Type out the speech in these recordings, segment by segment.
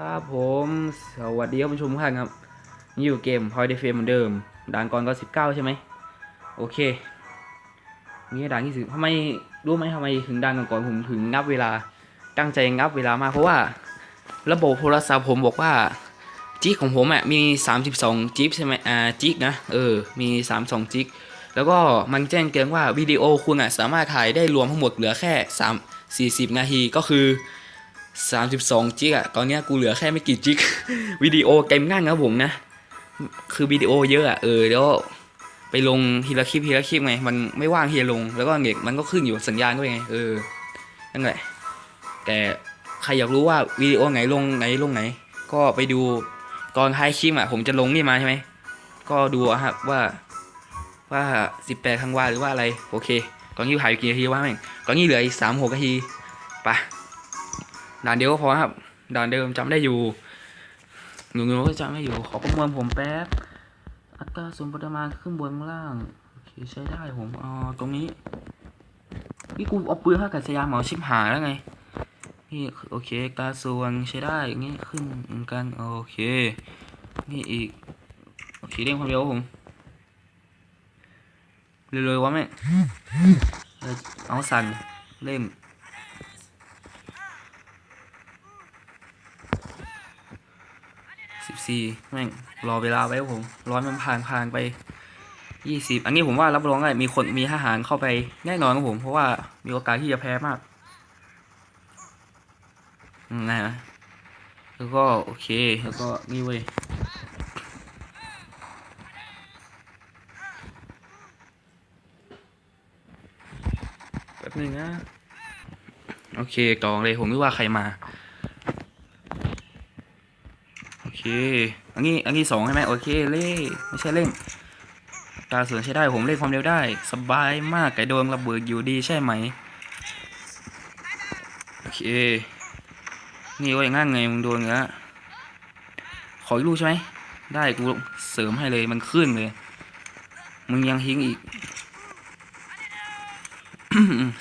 ครับผมสวัสดีครับผู้ชมทุกท่านครับนี่อยู่เกม Point d e f e เหมือนเดิม ด่านก่อนก็19ใช่ไหมโอเคนี่ด่านที่สิบทำไมรู้ไหมทำไมถึงด่านก่อนผมถึงงับเวลาตั้งใจงับเวลามากเพราะว่า ระบบโทรศัพท์ผมบอกว่าจิกของผมอะมี 32จิกใช่ไหมอ่าจิกนะเออมี 32จิกแล้วก็มันแจ้งเตือนว่าวิดีโอคุณอะสามารถถ่ายได้รวมทั้งหมดเหลือแค่3 40 นาทีก็คือ 32จิกอะตอนเนี้ยกูเหลือแค่ไม่กี่จิกวิดีโอเต็มง่างครับผมนะ คือวิดีโอเยอะอะเออแล้วไปลงทีละคลิปทีละคลิปไง มันไม่ว่างที่จะลง แล้วก็เน็ตมันก็ขึ้นอยู่กับสัญญาณด้วยไง เออ นั่นแหละ แต่ใครอยากรู้ว่าวิดีโอไหนลงไหนลงไหน ก็ไปดูตอนท้ายคลิปอะผมจะลงนี่มาใช่ไหม ก็ดูอะครับว่า ว่า18ธันวาหรือว่าอะไร โอเค ตอนนี้ถ่ายกี่นาทีวะแม่ง ตอนนี้เหลืออีก3 6นาที ไป ด่านเดียวก็พอครับ ด่านเดิมจำได้อยู่หนูหนูก็จำได้อยู่ ขอประมวลผมแป๊บ อัตราส่วนปริมาณขึ้นบนข้างล่างโอเคใช้ได้ผมอ๋อตรงนี้นี่กูเอาปืนข้ากับสยามเหมาชิบหายแล้วไง นี่โอเคอัตราส่วนใช้ได้อย่างนี้ขึ้นเหมือนกันโอเค นี่อีกโอเคเร่งความเร็วผมเร็วๆวะแม่เออเอาสั่นเร่ง สี่แม่งรอเวลาไว้ผมร้อยมันผ่านผ่านไปยี่สิบอันนี้ผมว่ารับรองได้มีคนมีทหารเข้าไปแน่นอนครับผมเพราะว่ามีโอกาสที่จะแพ้มากนะแล้วก็โอเคแล้วก็นี่เว้ยแป๊บนึงนะ โอเคกองเลยผมนึกว่าใครมา โอเคอันนี้อันนี้สองใช่ไหมโอเคเล่ไม่ใช่เล่งตราส่วนใช้ได้ผมเล่นความเร็วได้ สบายมากไก่โดนระเบิดอยู่ดีใช่ไหมโอเค นี่ว่าอย่างงั้นไงมึงโดนแล้วขออีกลูกใช่ไหมได้กูเสริมให้เลยมันขึ้นเลย มึงยังทิ้งอีก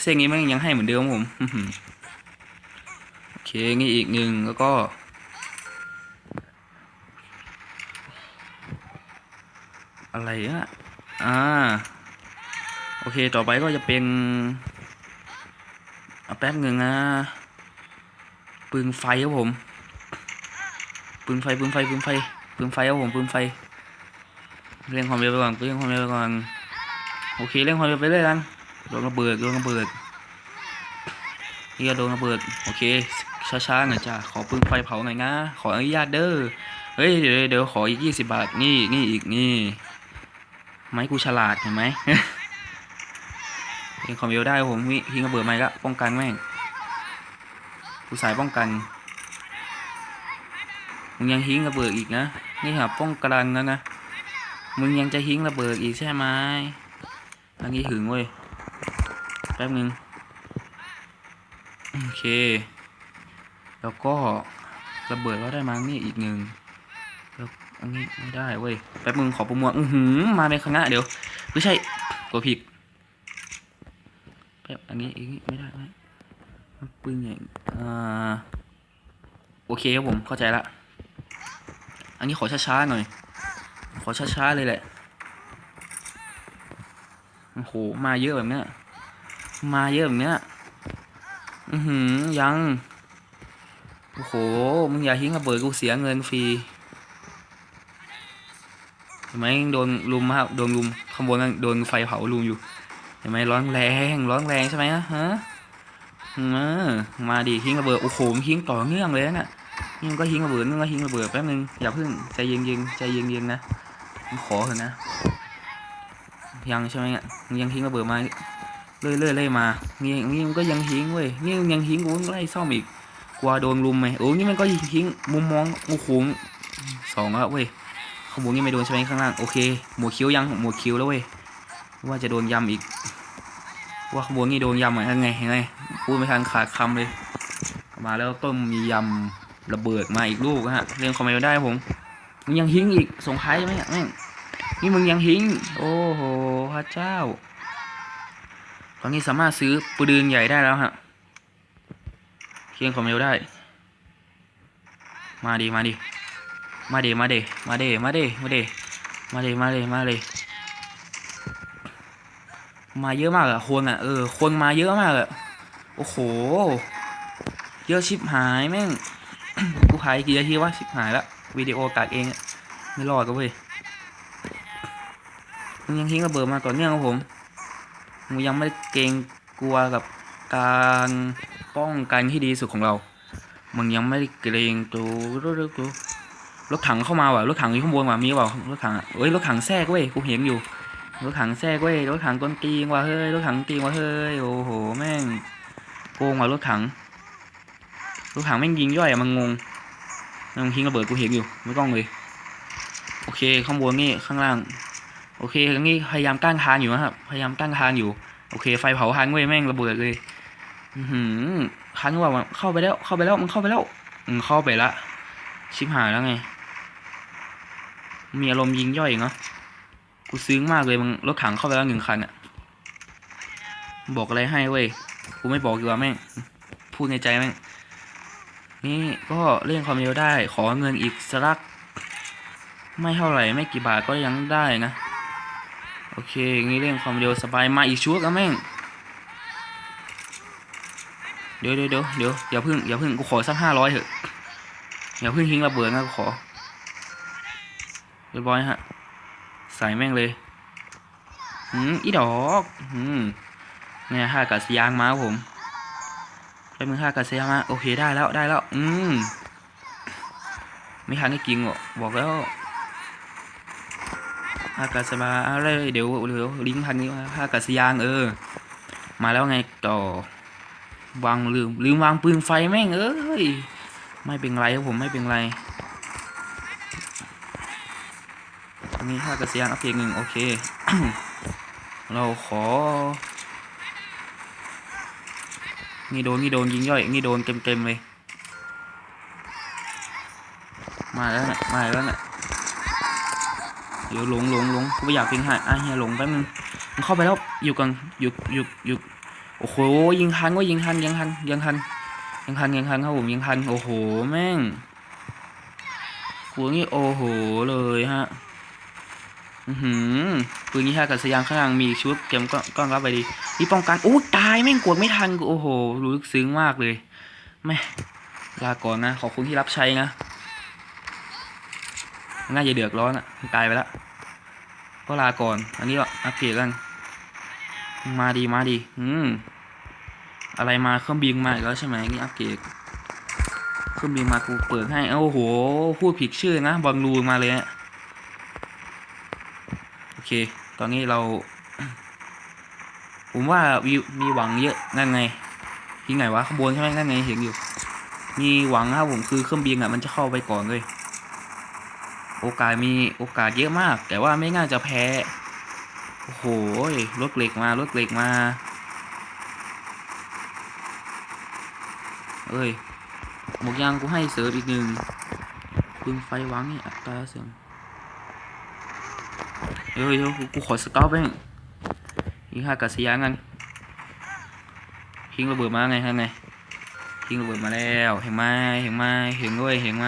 เส้นนี้มันยังให้เหมือนเดิมผมโอเคงี้อีกหนึ่งแล้วก็ อะไรอะอ่า โอเค ต่อไปก็จะเป็นอาแป๊บหนึ่งนะปืนไฟครับผมปืนไฟปืนไฟปืนไฟปืนไฟครับผมปืนไฟเร่งความเร็วไปก่อนเร่งความเร็วไปก่อนโอเคเร่งความเร็วไปเรื่อยกันโดนระเบิดโดนระเบิดนี่ก็โดนระเบิดโอเคช้าๆหน่อยจ้าขอปืนไฟเผาหน่อยนะขออนุญาตเด้อเฮ้ยเดี๋ยวเดี๋ยวขออีกยี่สิบบาทนี่นี่อีกนี่ ไม้กูฉลาดเห็นไหมเองความเร็วได้ผมวิทิ้งระเบิดไม้ละป้องกันแม่งกูสายป้องกันมึงยังทิ้งระเบิดอีกนะนี่ครับป้องกันแล้วนะมึงยังจะทิ้งระเบิดอีกใช่ไหมอันนี้ถึงเว้ยแป๊บนึงโอเค แล้วก็ระเบิดเราได้มานี่อีกหนึ่ง อันนี้ไม่ได้เว้ย แป๊บมึงขอประมวลอือหือมาในคณะเดี๋ยว ไม่ใช่กดผิดแป๊บอันนี้อีกไม่ได้ไหมปืนใหญ่อ่าโอเคครับผมเข้าใจละ อันนี้ขอช้าๆหน่อย ขอช้าๆเลยแหละ โอ้โห มาเยอะแบบเนี้ย มาเยอะแบบเนี้ย อือหือยัง โอ้โห มึงอย่าทิ้งระเบิดกูเสียเงินฟรี ห็นไหมโดนลุมครับโดนลุมข้างบนนั่นโดนไฟเผาลุมอยู่เห็นไหมร้อนแรงร้อนแรงใช่ไหมฮะฮะมาดิทิ้งระเบิดโอ้โหมันทิ้งต่อเนื่องเลยนะนี่มันก็ทิ้งระเบิดนี่ก็ทิ้งระเบิดแป๊บนึงอย่าเพิ่งใจเย็นๆใจเย็นๆนะขอเถอะนะ ยังใช่ไหมเนี่ยมันยังทิ้งระเบิดมาเรื่อยๆเรื่อยมานี่นี่มันก็ยังทิ้งเว้ยนี่ยังทิ้งกูไล่ซ่อมอีกกลัวโดนลุมไหมโอ้นี่มันก็ทิ้งมุมมองโอ้โหสองแล้วเว้ย ขางบนนี่ไม่โดนใช่ไหมข้างล่าง โอเค หมวคิ้วยังหมวคิ้วแล้วเว้ย ว่าจะโดนยำอีก ว่าขางบนนี่โดนยำอะยังไงยังไง พูดไม่ทันขาดคำเลย มาแล้วต้มมียำระเบิดมาอีกลูกฮะเรื่องคอมเมนต์ได้ผม มึงยังหิ้งอีก ส่งท้ายใช่ไหมนี่ยแม่งนี่มึงยังหิ้ง โอ้โห พระเจ้า ตอนนี้สามารถซื้อปืนใหญ่ได้แล้วฮะเคียงคอมเมนต์ได้ มาดิมาดิ มาดิมาดิมาดิมาดิมาดิมาดิมาดิมาดิมาเยอะมากอะคนอะเออคนมาเยอะมากอะโอ้โห เยอะชิบหายแม่งกูหายกี่นาทีวะชิบหายละวิดีโอตัดเองไม่รอดก็เว้ยมึงยังทิ้งระเบิดมาต่อเนื่องครับผมมึงยังไม่เกรงกลัวกับการป้องกันที่ดีสุดของเรา มึงยังไม่เกรงตัวรถรถ รถถังเข้ามาว่ะรถถังอยู่ข้างบนว่ะมีเปล่ารถถังเอ้ยรถถังแทรกเว้ยกูเห็นอยู่รถถังแทรกเว้ยรถถังต้นตีงว่ะเฮ้ยรถถังตีงว่ะเฮ้ยโอ้โหแม่งโกงว่ะรถถังรถถังแม่งยิงย่อยอะมันงงมันทิ้งระเบิดกูเห็นอยู่ไม่ต้องเลยโอเคข้างบนนี่ข้างล่าง โอเคตรงนี้พยายามกั้นทางอยู่นะครับพยายามกั้นทางอยู่โอเค ไฟเผาทางเว้ยแม่งระเบิดเลยอือหือคันว่ามันเข้าไปแล้วเข้าไปแล้วมันเข้าไปแล้วมึงเข้าไปละชิบหายแล้วไง มีอารมณ์ยิงย่อยเนาะกูซึ้งมากเลยมึงรถถังเข้าไปแล้วหนึ่งคันอะบอกอะไรให้เว้ยกูไม่บอกดีกว่าแม่งพูดในใจแม่งนี่ก็เล่นความเร็วได้ ขอเงินอีกสักไม่เท่าไหร่ไม่กี่บาทก็ยังได้นะ โอเคงี้เล่นความเร็วสบายมาอีกชุดแล้วแม่งเดี๋ยวเดี๋ยวเดี๋ยวเดี๋ยวอย่าเพึ่งอย่าเพึ่งกูขอสักห้าร้อยเถอะอย่าเพึ่งทิ้งระเบิดนะกูขอ เรียบร้อยฮะ ใส่แม่งเลยอืมอีดอกอืมเนี่ยห้ากัดสยางมาผมไปมึงห้ากัดสยางมา โอเคได้แล้วได้แล้ว อืมไม่ทันได้กินหรอบอกแล้วห้ากัดสบาอะไรเดี๋ยวเดี๋ยวลิงก์พันนี้ห้ากัดสยางเออ มาแล้วไงต่อวางลืมลืมวางปืนไฟแม่งเอ้ยไม่เป็นไรครับผมไม่เป็นไร รงนี้ค่ากระเสียงอัพเพลงหนึ่งโอเค เราขอ นี่โดนนี่โดนยิงย่อยนี่โดนเต็มเต็มๆเลย มาแล้วน่ะมาแล้วน่ะเดี๋ยวหลงหลงหลงกูไม่อยากเพลงหายอะเฮียหลงแป๊บนึงมันเข้าไปแล้วอยู่กันอยู่อยู่อยู่โอ้โหยิงทันก็ยิงทันยิงทันยิงทันยิงทันยิงทันครับผมยิงทันโอ้โหแม่งกูนี่โอ้โหเลยฮะ อือหือปืนยี่ห้ากับสยามข้างล่างมีชุดเกมก็ก็รับไปดีนี่ป้องกันโอ้ตายแม่งกดไม่ทันกูโอ้โหรู้สึกซึ้งมากเลยแม่ลาก่อนนะขอบคุณที่รับใช้นะน่าจะเดือดร้อนอะตายไปละก็ลาก่อน อันนี้ก็อัปเกรดกัน มาดีมาดีอืมอะไรมาเครื่องบินมาอีกแล้วใช่ไหมนี่อัปเกรดเครื่องบินมากูเปิดให้เอ้โอ้โหพูดผิดชื่อนะบอลลูนมาเลยฮะ เค ตอนนี้เรา ผมว่าวิวมีหวังเยอะนั่นไงที่ไหนวะข้างบนใช่ไหมนั่นไงเห็นอยู่ มีหวังครับผมคือเครื่องบินอะมันจะเข้าไปก่อนเลย โอกาสมีโอกาสเยอะมาก แต่ว่าไม่น่าจะแพ้โอ้โหรถเหล็กมารถเหล็กมาเอ้ยหมกยางกูให้เสริมอีกหนึ่งปืนไฟวางนี่อัตราเสียง เฮ้ยเดี๋ยวกูขอสต็อปแม่งยิงห้ากัดสยางกันทิ้งระเบิดมาไงฮะไงทิ้งระเบิดมาแล้วเห็นไหมเห็นไหมเห็นด้วยเห็นไหม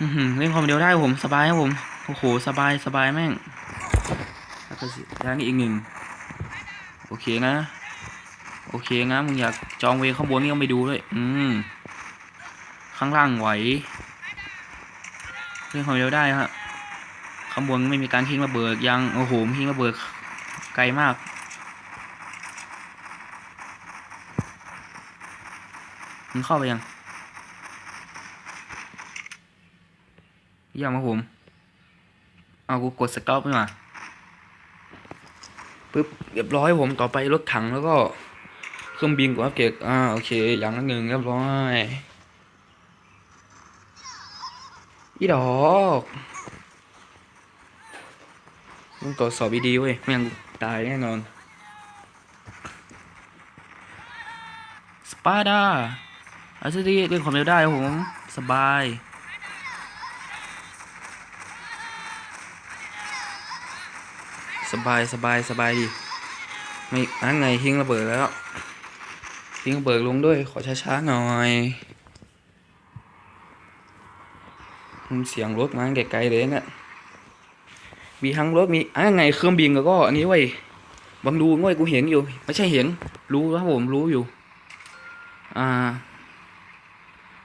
อื้อหือเล่นความเร็วได้ผมสบายครับผมโอ้โหสบายสบายแม่งแล้วก็ย่างนี้อีกหนึ่งโอเคนะโอเคนะมึงอยากจองเวข้างบนนี่ต้องไปดูด้วยอืมข้างล่างไหวเรื่องความเร็วได้ฮะ ข้างบนไม่มีการทิ้งระเบิดยังโอ้โหทิ้งระเบิดไกลมากมึงเข้าไปยังยังมาผม เอากูกดสต็อปไปมาปึ๊บเรียบร้อยผมต่อไปรถถังแล้วก็เครื่องบินกับอัปเกรดอ่าโอเค อย่างละหนึ่งเรียบร้อยอีดอก ต้องตรวจสอบดีๆเว้ยไม่งั้นตายแน่นอนสปาดาอาชีพเรื่องความเร็วได้ครับผม สบาย สบายสบายสบายดีไม่อันไงทิ้งระเบิดแล้ว ทิ้งระเบิดลงด้วยขอช้าๆหน่อยเสียงรถมาไกลๆเลยเนี่ย มีทั้งรถมีอะไงเครื่องบินแล้วก็อันนี้เว้ยบังดูง่อยกูเห็นอยู่ ไม่ใช่เห็น รู้ครับผมรู้อยู่ อ่า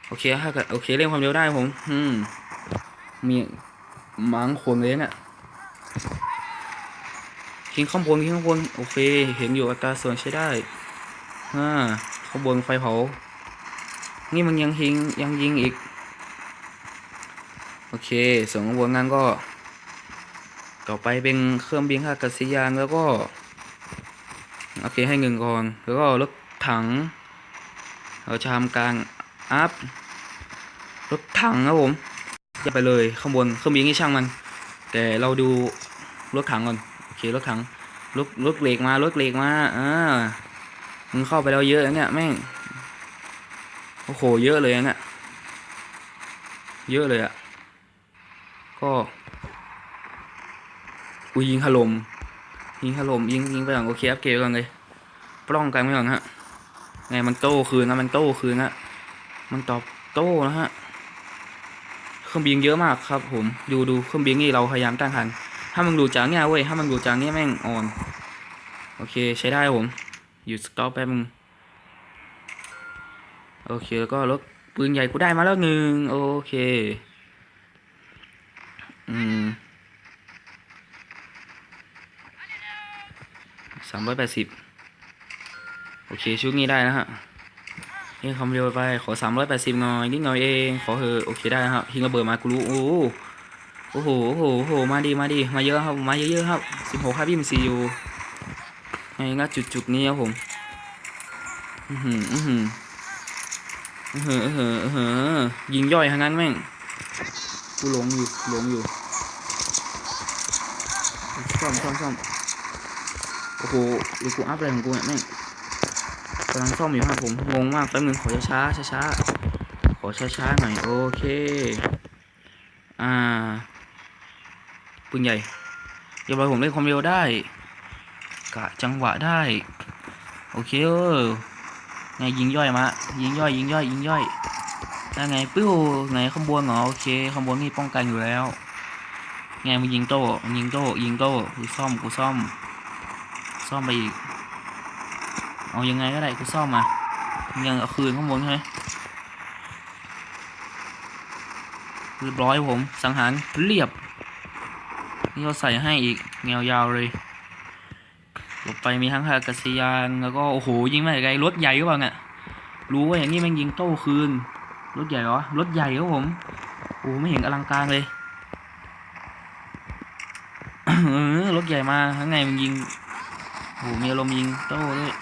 โอเคถ้าเกิดโอเคเร่งความเร็วได้ผม อืม มีมังคนเลยเนี่ยทิ้งข้างบนทิ้งข้างบนโอเค เห็นอยู่อัตราส่วนใช้ได้อ่าข้างบนไฟเผา นี่มันยังยิงยังยิงอีก โอเค ส่วนข้างบนงั้นก็ ต่อไปเป็นเครื่องบินท่าอากาศยานแล้วก็โอเคให้เงินก่อน แล้วก็รถถังเราจะทำการอัพรถถังครับผมจะไปเลยข้างบนเครื่องบินนี่ช่างมัน แต่เราดูรถถังก่อนโอเครถถังรถรถเหล็กมารถเหล็กมาอ่ามึงเข้าไปแล้วเยอะเนี่ยแม่งโอ้โหเยอะเลยเนี่ยเยอะเลยอะก็ อุยยิงถล่มยิงถล่มยิงยิงไปก่อนโอเคอัพเกรดก่อนเลยปล้องกันไว้ก่อนฮะไงมันโต้คืนนะมันโต้คืนนะมันตอบโต้นะฮะเครื่องบินเยอะมากครับผมดูดูเครื่องบินนี่เราพยายามตั้งทันถ้ามึงดูจากเนี่ยเว้ยถ้ามึงดูจากเนี่ยแม่งอ่อนโอเคใช้ได้ผมหยุดสต็อปแป๊บนึงโอเคแล้วก็รถปืนใหญ่กูได้มาแล้วหนึ่งโอเคอืม สามร้อยแปดสิบโอเคชุดนี้ได้นะฮะเองคำเร็วไป ขอสามร้อยแปดสิบหน่อยนิดหน่อยเอง ขอเถอะโอเคได้นะครับทิ้งระเบิดมากูรู้โอ้โหโอ้โหโอ้โหโอ้โหมาดีมาดีมาเยอะครับมาเยอะๆครับสิบหกครับยี่สิบสี่อยู่ไงงั้นจุดจุดๆนี้ครับผมอือหืออือหือเออเออเออเออยิงย่อยทั้งนั้นแม่งกูหลงอยู่หลงอยู่ซ่อมซ่อมซ่อม โอ้โหดี๋ยวกูอัพอะไรของกูเนี่ยแม่งกำลังซ่อมอยู่ครับผม งงมากแป๊บนึงขอช้าช้าช้าขอช้าช้าหน่อย โอเค อ่าปืนใหญ่เดี๋ยวไปผมเล่นความเร็วได้ กะจังหวะได้ โอเคเออไงยิงย่อยมา ยิงย่อยยิงย่อยยิงย่อยได้ไงปิ้วไงข้างบนเหรอโอเคข้างบนนี่ป้องกันอยู่แล้ว ไงมึงยิงโต้ยิงโต้ยิงโต้กูซ่อมกูซ่อม ซ่อมไปอีก เอายังไงก็ได้กูซ่อมมามึงยังเอาคืนข้างบนใช่ไหมเรียบร้อยผม สังหารเรียบ นี่เราใส่ให้อีกแนวยาวเลยต่อไปมีทั้งท่ากาศยานแล้วก็โอ้โหยิงมาไกลรถใหญ่ก็เปล่าเนี่ยรู้ว่าอย่างนี้มันยิงโต้คืน รถใหญ่เหรอ รถใหญ่ครับผม โอ้ไม่เห็นอลังการเลยรถใหญ่มาข้างในมันยิง โอ้มีอารมณ์ยิงโต้ด้วย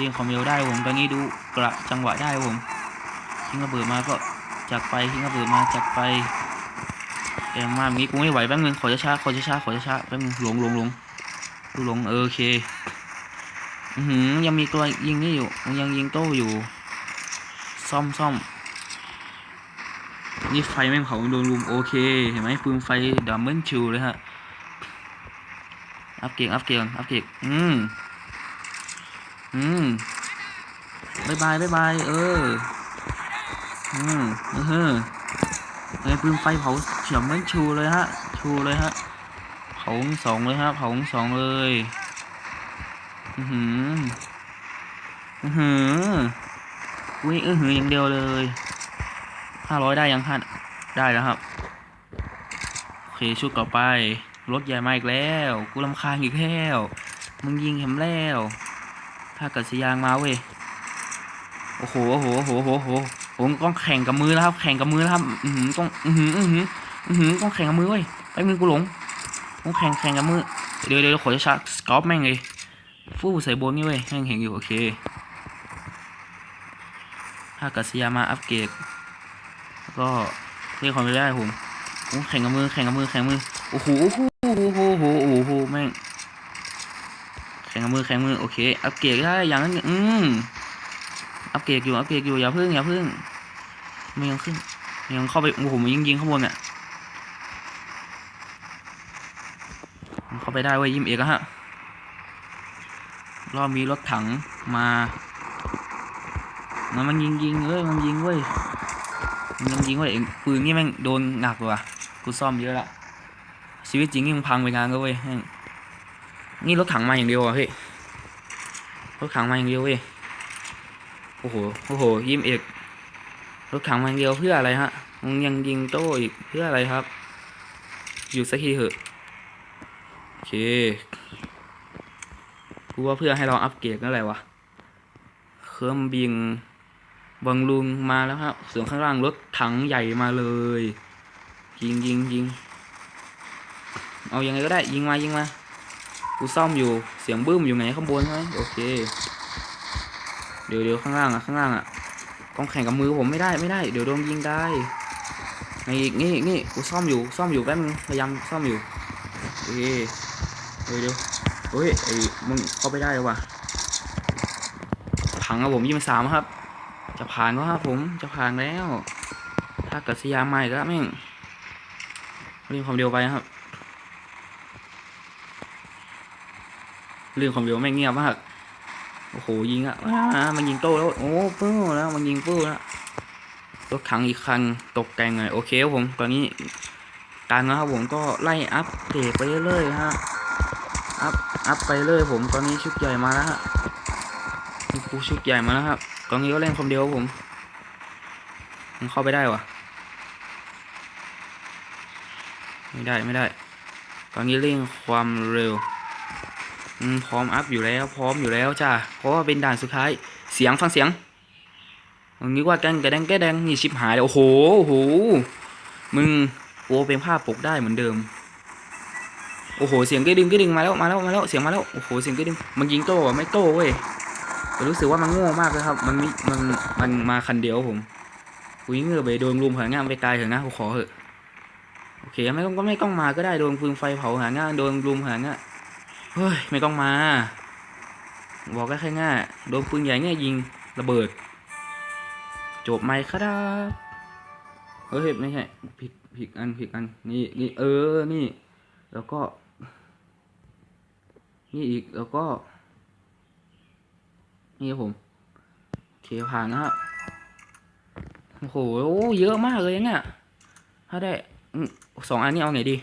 ยิงความเร็วได้ผมตอนนี้ดูกระจังหวะได้ผมทิ้งระเบิดมาก็จักไปทิ้งระเบิดมาจักไปแต่มาอย่างนี้กูไม่ไหวแป๊บนึงขอช้าขอช้าขอช้าแป๊บนึงหลงหลงหลงดูลงเออโอเคอือหือยังมีตัวยิงนี่อยู่ยังยิงโต้อยู่ ซ่อมซ่อมนี่ไฟแม่งเผาโดนรุมโอเค เห็นไหมปืนไฟดับเบิลชิวเลยฮะ อัพเก่งอัพเก่งอัพเก่งอืม อืมบายบายบายบายเออ อืมเออเฮ้ยไอ้ปืนไฟเผาเฉียบไม่ชูเลยฮะ ชูเลยฮะ เผาสองเลยครับเผาสองเลย อือหือ อือหืออุ้ยอือหืออย่างเดียวเลยห้าร้อยได้ยังฮัดได้แล้วครับ โอเคชุดต่อไป รถใหญ่มาอีกแล้ว กูรำคาญอีกแล้ว มึงยิงเห็มแล้ว ถ้าเกิดสยางมาเว้ยโอ้โหโอ้โห โอ้โห โอ้โห โอ้โหผมต้องแข่งกับมือแล้วครับ แข่งกับมือแล้วครับ อือหือต้อง อือหืออือหืออือหือต้องแข่งกับมือเว้ย ไปมือกูหลงผมแข่งแข่งกับมือ เดี๋ยวเดี๋ยวขอจะชักสกอปแม่งเลยฟู่ใส่บนนี่เว้ยแม่งเห็นอยู่โอเค ถ้ากัสยามาอัปเกรดก็เรียกความไม่ได้ผมผมแข่งกับมือ แข่งกับมือ แข่งมือ อ้โหโอ้โหโอ้โหโอ้โหโอ้โหแม่งแข่งมือแข่งมือโอเค อัปเกรดได้อย่างนั้นอืมอัปเกรดอยู่อัปเกรดอยู่อย่าพึ่งอย่าพึ่งมันยังขึ้นมันยังเข้าไปโอ้โหมันยิงยิงข้างบนเนี่ยมันเข้าไปได้เว้ยยิ้มเอกอะฮะรอบมีรถถังมามันมันยิงยิงเว้ยมันยิงเว้ยยังยิงเว่าเองปืนนี่แม่งโดนหนักกว่ากูซ่อมเยอะละ ชีวิตจริงนี่มึงพังไปงานก็เว้ยนี่รถถังมาอย่างเดียวอะเฮ้ยรถถังมาอย่างเดียวเว้ยโอ้โหโอ้โหยิ้มเอกรถถังมาอย่างเดียวเพื่ออะไรฮะมึงยังยิงโต้อีกเพื่ออะไรครับ อยู่สักทีเถอะโอเคกูว่าเพื่อให้เราอัปเกรดนั่นแหละวะเครื่องบินบังลุงมาแล้วครับส่วนข้างล่างรถถังใหญ่มาเลยยิงยิงยิง เอายังไงก็ได้ยิงมายิงมากูซ่อมอยู่เสียงบึ้มอยู่ไหนข้างบนใช่ไหมโอเค เดี๋ยวเดี๋ยวข้างล่างอะข้างล่างอะต้องแข่งกับมือผมไม่ได้ไม่ได้ เดี๋ยวโดนยิงได้นี่อีกนี่นี่กูซ่อมอยู่ซ่อมอยู่แป๊บนึงพยายามซ่อมอยู่โอเคเดี๋ยวเดี๋ยวเฮ้ยไอ้มึงเข้าไปได้หรอวะพังครับผมยี่สิบสามครับ จะผ่านก็ครับผมจะผ่านแล้ว ถ้าเกิดสยามใหม่ก็แม่งเรื่องความเร็วไปครับ เรื่องความเร็วแม่งเงียบมาก โอ้โหยิงอะอ่ามันยิงโต้แล้ว โอ้ปื้อแล้วมันยิงปื้อแล้วรถถังอีกคันตกแต่งหน่อยโอเคครับผมตอนนี้การนะครับผมก็ไล่อัพเดตไปเรื่อยๆฮะอัพอัพไปเรื่อยผมตอนนี้ชุดใหญ่มาแล้วฮะมีครูชุดใหญ่มาแล้วครับตอนนี้ก็เล่นความเดียวผมมันเข้าไปได้วะไม่ได้ไม่ได้ ตอนนี้เร่งความเร็ว อืมพร้อมอัพอยู่แล้ว พร้อมอยู่แล้วจ้าเพราะว่าเป็นด่านสุดท้ายเสียงฟังเสียงมึงนึกว่าแกงกระแดงแกแดงนี่ชิบหายเลยโอ้โหโอ้โหมึงโอ้เป็นภาพปกได้เหมือนเดิม โอ้โห เสียงกระดิ่งกระดิ่งมาแล้วมาแล้วมาแล้วเสียงมาแล้วโอ้โหเสียงกระดิ่งมันยิงโต้อะไม่โต้เว้ยรู้สึกว่ามันโง่มากเลยครับ มันมิมันมันมาคันเดียวผมอุ้ยเงือไปโดนรุมหางานไปตายเถอะนะกูขอเถอะโอเคไม่ต้องก็ไม่ต้องมาก็ได้โดนฟืนไฟเผาหางานโดนรุมหางาน เฮ้ย ไม่ต้องมา บอกก็แค่ง่ายโดนปืนใหญ่เนี่ยยิงระเบิด จบไหมครับ เฮ้ยไม่ใช่ผิดผิดอันผิดอัน นี่นี่เออ นี่ แล้วก็ นี่อีกแล้วก็ นี่ผมโอเคผ่านนะครับโอ้โหเยอะมากเลยเนี่ยถ้าได้สองอันนี้เอาไหนดี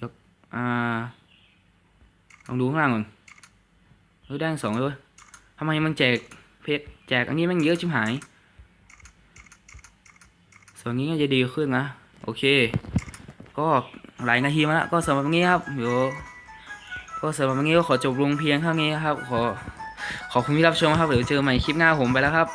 ยก อ่าลองดูข้างล่างก่อนเฮ้ยได้สองเลยทำไมมันแจกเพชรแจกอันนี้มันเยอะชิบหาย ส่วนนี้ก็จะดีขึ้นนะ โอเค ก็หลายนาทีมาแล้วก็สำหรับวันนี้ครับเดี๋ยวก็สำหรับวันนี้ก็ขอจบลงเพียงเท่านี้ครับ ขอขอบคุณที่รับชมครับเดี๋ยวเจอใหม่คลิปหน้าผมไปแล้วครับ